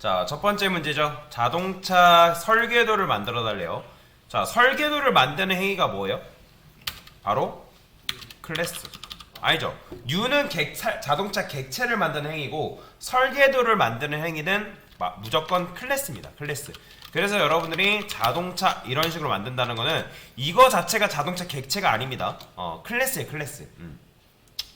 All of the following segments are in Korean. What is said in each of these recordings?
자, 첫 번째 문제죠. 자동차 설계도를 만들어 달래요. 자, 설계도를 만드는 행위가 뭐예요? 바로 클래스. 아니죠. U는 객, 차- 자동차 객체를 만드는 행위고 설계도를 만드는 행위는 마- 무조건 클래스입니다. 클래스. 그래서 여러분들이 자동차 이런 식으로 만든다는 거는 이거 자체가 자동차 객체가 아닙니다. 어, 클래스예요, 클래스. 음.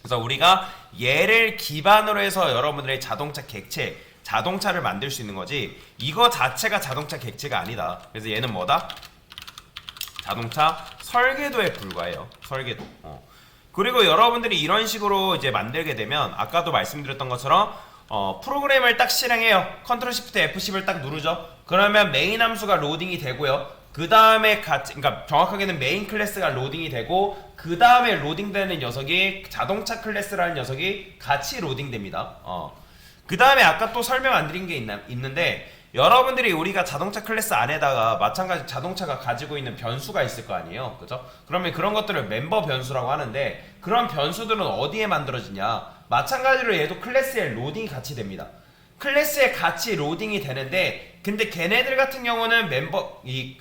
그래서 우리가 얘를 기반으로 해서 여러분들의 자동차 객체, 자동차를 만들 수 있는 거지 이거 자체가 자동차 객체가 아니다. 그래서 얘는 뭐다? 자동차 설계도에 불과해요. 설계도. 어. 그리고 여러분들이 이런 식으로 이제 만들게 되면 아까도 말씀드렸던 것처럼 어, 프로그램을 딱 실행해요. 컨트롤 시프트 F10을 딱 누르죠. 그러면 메인 함수가 로딩이 되고요. 그 다음에 같이, 그러니까 정확하게는 메인 클래스가 로딩이 되고 그 다음에 로딩되는 녀석이 자동차 클래스라는 녀석이 같이 로딩됩니다. 어. 그 다음에 아까 또 설명 안 드린 게 있나, 있는데 여러분들이 우리가 자동차 클래스 안에다가 마찬가지 자동차가 가지고 있는 변수가 있을 거 아니에요. 그죠? 그러면 그런 것들을 멤버 변수라고 하는데 그런 변수들은 어디에 만들어지냐? 마찬가지로 얘도 클래스에 로딩이 같이 됩니다. 클래스에 같이 로딩이 되는데 근데 걔네들 같은 경우는 멤버 이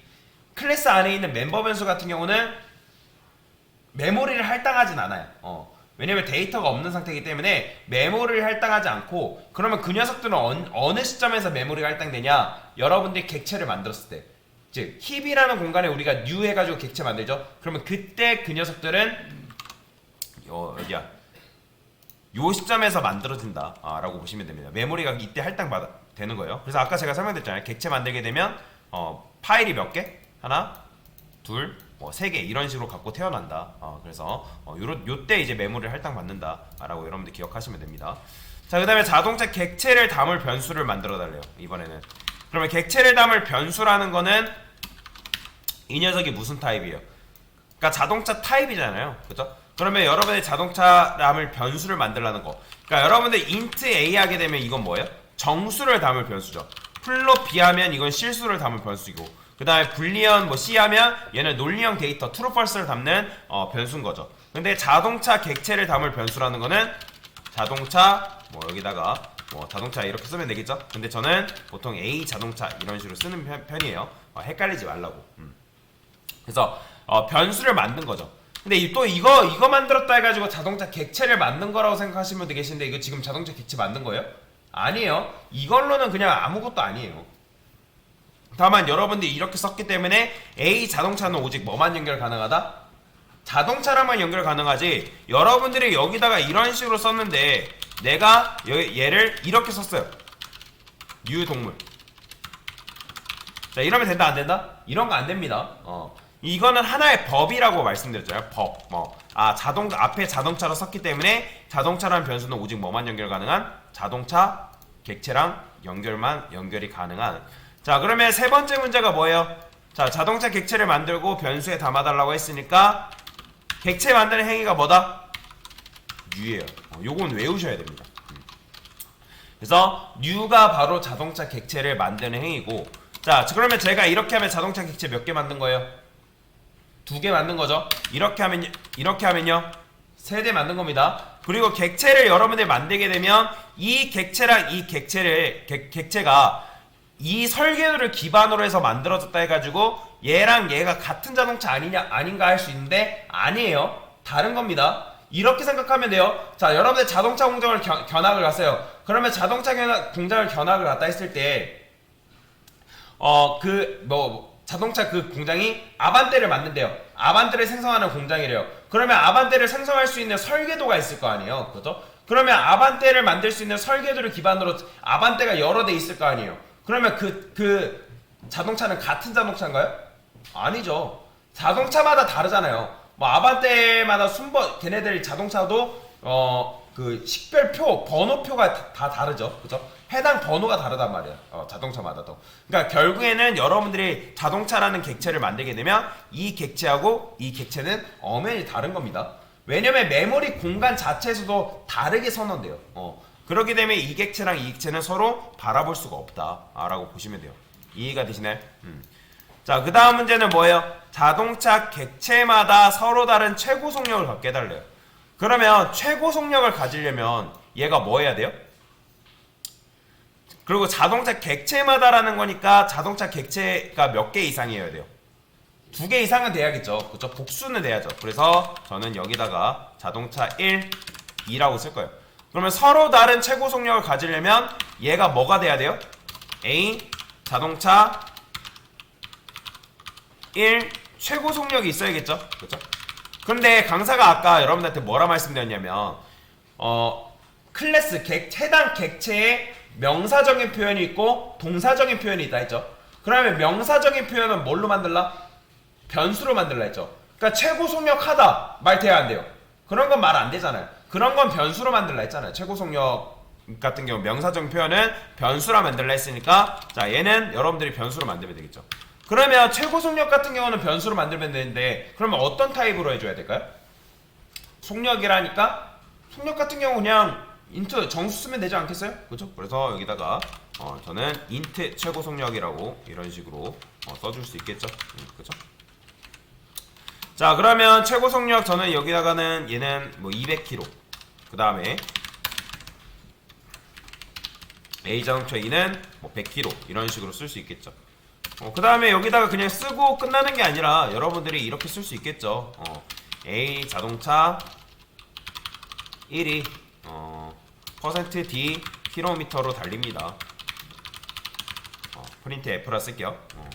클래스 안에 있는 멤버 변수 같은 경우는 메모리를 할당하진 않아요. 어. 왜냐면 데이터가 없는 상태이기 때문에 메모리를 할당하지 않고 그러면 그 녀석들은 어느, 어느 시점에서 메모리가 할당되냐? 여러분들이 객체를 만들었을 때. 즉 힙이라는 공간에 우리가 new 해가지고 객체 만들죠. 그러면 그때 그 녀석들은 어, 어디야? 요 시점에서 만들어진다 아, 라고 보시면 됩니다 메모리가 이때 할당 받아 되는 거예요 그래서 아까 제가 설명드렸잖아요 객체 만들게 되면 어, 파일이 몇 개? 하나 둘, 뭐세개 이런 식으로 갖고 태어난다. 어, 그래서 어, 요때 이제 메모리를 할당 받는다라고 여러분들 기억하시면 됩니다. 자, 그다음에 자동차 객체를 담을 변수를 만들어 달래요. 이번에는. 그러면 객체를 담을 변수라는 거는 이 녀석이 무슨 타입이에요? 그러니까 자동차 타입이잖아요. 그죠? 그러면 여러분의 자동차 담을 변수를 만들라는 거. 그러니까 여러분들 int a 하게 되면 이건 뭐예요? 정수를 담을 변수죠. 플롯 b 하면 이건 실수를 담을 변수이고 그 다음에 불리언 뭐 C 하면 얘는 논리형 데이터 true false를 담는 어, 변수인 거죠. 근데 자동차 객체를 담을 변수라는 거는 자동차 뭐 여기다가 뭐 자동차 이렇게 쓰면 되겠죠. 근데 저는 보통 A 자동차 이런 식으로 쓰는 편, 편이에요. 어, 헷갈리지 말라고. 음. 그래서 어, 변수를 만든 거죠. 근데 이- 또 이거 이거 만들었다 해가지고 자동차 객체를 만든 거라고 생각하시면 되겠는데 이거 지금 자동차 객체 만든 거예요? 아니에요. 이걸로는 그냥 아무것도 아니에요. 다만 여러분들이 이렇게 썼기 때문에 A 자동차는 오직 뭐만 연결 가능하다? 자동차랑만 연결 가능하지 여러분들이 여기다가 이런 식으로 썼는데 내가 여- 얘를 이렇게 썼어요. 유동물. 자 이러면 된다 안 된다? 이런 거 안 됩니다. 어. 이거는 하나의 법이라고 말씀드렸잖아요. 법 뭐 아 자동 앞에 자동차로 썼기 때문에 자동차라는 변수는 오직 뭐만 연결 가능한? 자동차 객체랑 연결만 연결이 가능한 자 그러면 세 번째 문제가 뭐예요? 자 자동차 객체를 만들고 변수에 담아달라고 했으니까 객체 만드는 행위가 뭐다? 뉴예요. 어, 요건 외우셔야 됩니다. 음. 그래서 뉴가 바로 자동차 객체를 만드는 행위고 자 그러면 제가 이렇게 하면 자동차 객체 몇 개 만든 거예요? 두 개 만든 거죠. 이렇게 하면 이렇게 하면요 세 대 만든 겁니다. 그리고 객체를 여러분들이 만들게 되면 이 객체랑 이 객체를 객, 객체가 이 설계도를 기반으로 해서 만들어졌다 해가지고 얘랑 얘가 같은 자동차 아니냐 아닌가 할 수 있는데 아니에요. 다른 겁니다. 이렇게 생각하면 돼요. 자 여러분들 자동차 공장을 견, 견학을 갔어요. 그러면 자동차 견학, 공장을 견학을 갔다 했을 때 어 그 뭐 자동차 그 공장이 아반떼를 만든대요. 아반떼를 생성하는 공장이래요. 그러면 아반떼를 생성할 수 있는 설계도가 있을 거 아니에요. 그죠? 그러면 아반떼를 만들 수 있는 설계도를 기반으로 아반떼가 여러 대 있을 거 아니에요 그러면 그, 그 자동차는 같은 자동차인가요? 아니죠. 자동차마다 다르잖아요. 뭐 아반떼마다 순번 걔네들 자동차도 어 그 식별표 번호표가 다, 다 다르죠. 그죠? 해당 번호가 다르단 말이야. 어, 자동차마다도. 그러니까 결국에는 여러분들이 자동차라는 객체를 만들게 되면 이 객체하고 이 객체는 엄연히 다른 겁니다. 왜냐면 메모리 공간 자체에서도 다르게 선언돼요. 어. 그렇게 되면 이 객체랑 이 객체는 서로 바라볼 수가 없다라고 보시면 돼요. 이해가 되시나요? 음. 자, 그 다음 문제는 뭐예요? 자동차 객체마다 서로 다른 최고 속력을 갖게 해달래요. 그러면 최고 속력을 가지려면 얘가 뭐 해야 돼요? 그리고 자동차 객체마다라는 거니까 자동차 객체가 몇 개 이상이어야 돼요. 두 개 이상은 돼야겠죠. 그죠? 복수는 돼야죠. 그래서 저는 여기다가 자동차 1, 2라고 쓸 거예요. 그러면 서로 다른 최고 속력을 가지려면 얘가 뭐가 돼야 돼요? A 자동차 1 최고 속력이 있어야겠죠. 그죠? 근데 강사가 아까 여러분들한테 뭐라 말씀드렸냐면 어 클래스 객 해당 객체에 명사적인 표현이 있고 동사적인 표현이 있다 했죠. 그러면 명사적인 표현은 뭘로 만들라? 변수로 만들라 했죠. 그러니까 최고 속력 하다 말 돼야 안 돼요. 그런 건 말 안 되잖아요. 그런 건 변수로 만들라 했잖아요. 최고 속력 같은 경우 명사적인 표현은 변수로 만들라 했으니까 자 얘는 여러분들이 변수로 만들면 되겠죠. 그러면 최고 속력 같은 경우는 변수로 만들면 되는데 그러면 어떤 타입으로 해줘야 될까요? 속력이라니까 속력 같은 경우 그냥 인트 정수 쓰면 되지 않겠어요? 그죠? 그래서 여기다가 어, 저는 인트 최고 속력이라고 이런 식으로 어, 써줄 수 있겠죠? 음, 그죠? 자 그러면 최고 속력 저는 여기다가는 얘는 뭐 200km 그 다음에 A 자동차 2는 뭐 100km 이런 식으로 쓸 수 있겠죠. 어, 그 다음에 여기다가 그냥 쓰고 끝나는 게 아니라 여러분들이 이렇게 쓸 수 있겠죠. 어, A 자동차 1이 어, 퍼센트 %d 킬로미터로 달립니다. 어, 프린트 F라 쓸게요. 어.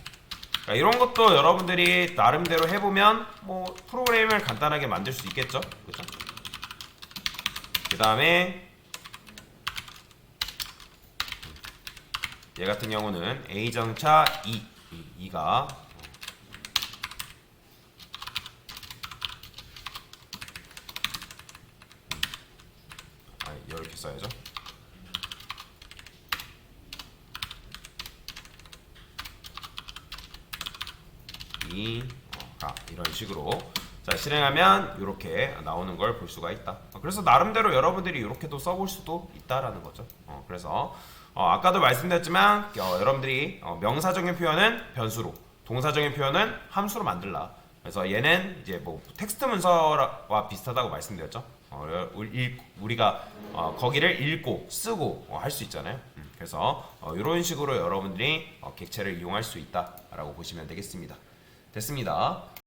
그러니까 이런 것도 여러분들이 나름대로 해보면 뭐 프로그램을 간단하게 만들 수 있겠죠. 그죠? 그 다음에 얘 같은 경우는 A 자동차 2, 2가 아, 이렇게 써야죠. 이 아, 이런 식으로 자 실행하면 이렇게 나오는 걸 볼 수가 있다. 어, 그래서 나름대로 여러분들이 이렇게도 써볼 수도 있다라는 거죠. 어, 그래서 어, 아까도 말씀드렸지만 어, 여러분들이 어, 명사적인 표현은 변수로, 동사적인 표현은 함수로 만들라. 그래서 얘는 이제 뭐 텍스트 문서와 비슷하다고 말씀드렸죠. 어, 우리- 우리가 어, 거기를 읽고 쓰고 할수 있잖아요. 음, 그래서 어, 이런 식으로 여러분들이 어, 객체를 이용할 수 있다라고 보시면 되겠습니다. 됐습니다.